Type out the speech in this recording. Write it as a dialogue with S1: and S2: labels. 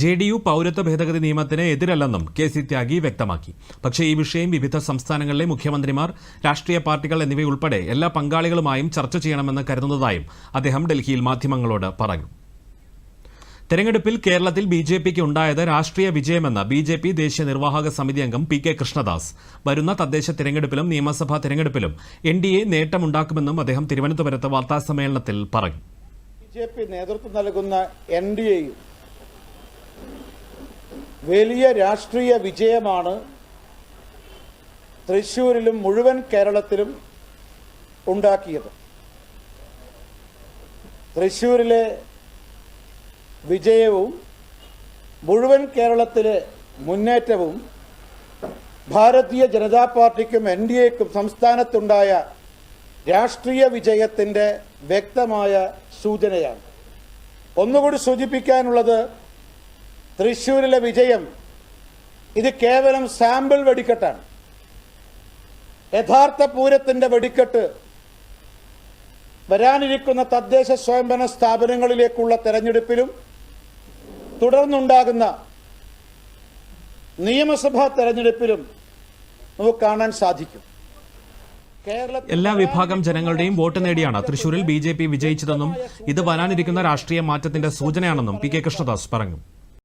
S1: J D U പൗരത്വ ഭേദഗതി നിയമത്തിന് എതിരല്ലെന്നും കെ സി ത്യാഗി വ്യക്തമാക്കി പക്ഷേ ഈ വിഷയം വിവിധ സംസ്ഥാനങ്ങളിലെ മുഖ്യമന്ത്രിമാർ രാഷ്ട്രീയ പാർട്ടികൾ എന്നിവയുൾപ്പെടെ എല്ലാ പങ്കാളികളുമായും ചർച്ച ചെയ്യണമെന്ന് കരുതുന്നതായും അദ്ദേഹം ഡൽഹിയിൽ മാധ്യമങ്ങളോട് പറഞ്ഞു തെരഞ്ഞെടുപ്പിൽ കേരളത്തിൽ ബി ജെ പിക്ക് ഉണ്ടായത് രാഷ്ട്രീയ വിജയമെന്ന് ബി ജെ പി ദേശീയ നിർവാഹക സമിതി അംഗം പി കെ കൃഷ്ണദാസ് വരുന്ന തദ്ദേശ തെരഞ്ഞെടുപ്പിലും നിയമസഭാ തെരഞ്ഞെടുപ്പിലും എൻ ഡി എ നേട്ടമുണ്ടാക്കുമെന്നും അദ്ദേഹം തിരുവനന്തപുരത്ത് വാർത്താസമ്മേളനത്തിൽ പറഞ്ഞു
S2: ബി ജെ പി നേതൃത്വം നൽകുന്ന എൻ ഡി എയും വലിയ രാഷ്ട്രീയ വിജയമാണ് തൃശ്ശൂരിലും മുഴുവൻ കേരളത്തിലും ഉണ്ടാക്കിയത് തൃശ്ശൂരിലെ വിജയവും മുഴുവൻ കേരളത്തിലെ മുന്നേറ്റവും ഭാരതീയ ജനതാ പാർട്ടിക്കും എൻ ഡി എക്കും സംസ്ഥാനത്തുണ്ടായ രാഷ്ട്രീയ വിജയത്തിൻ്റെ വ്യക്തമായ സൂചനയാണ് ഒന്നുകൂടി സൂചിപ്പിക്കാനുള്ളത് തൃശ്ശൂരിലെ വിജയം ഇത് കേവലം സാമ്പിൾ വെടിക്കെട്ടാണ് യഥാർത്ഥ പൂരത്തിൻ്റെ വെടിക്കെട്ട് വരാനിരിക്കുന്ന തദ്ദേശ സ്വയംഭരണ സ്ഥാപനങ്ങളിലേക്കുള്ള തെരഞ്ഞെടുപ്പിലും തുടർന്നുണ്ടാകുന്ന നിയമസഭാ തെരഞ്ഞെടുപ്പിലും നമുക്ക് കാണാൻ സാധിക്കും
S1: എല്ലാ വിഭാഗം ജനങ്ങളുടെയും വോട്ട് നേടിയാണ് തൃശൂരിൽ ബി ജെ പി വിജയിച്ചതെന്നും ഇത് വരാനിരിക്കുന്ന രാഷ്ട്രീയ മാറ്റത്തിന്റെ സൂചനയാണെന്നും പി കെ കൃഷ്ണദാസ് പറഞ്ഞു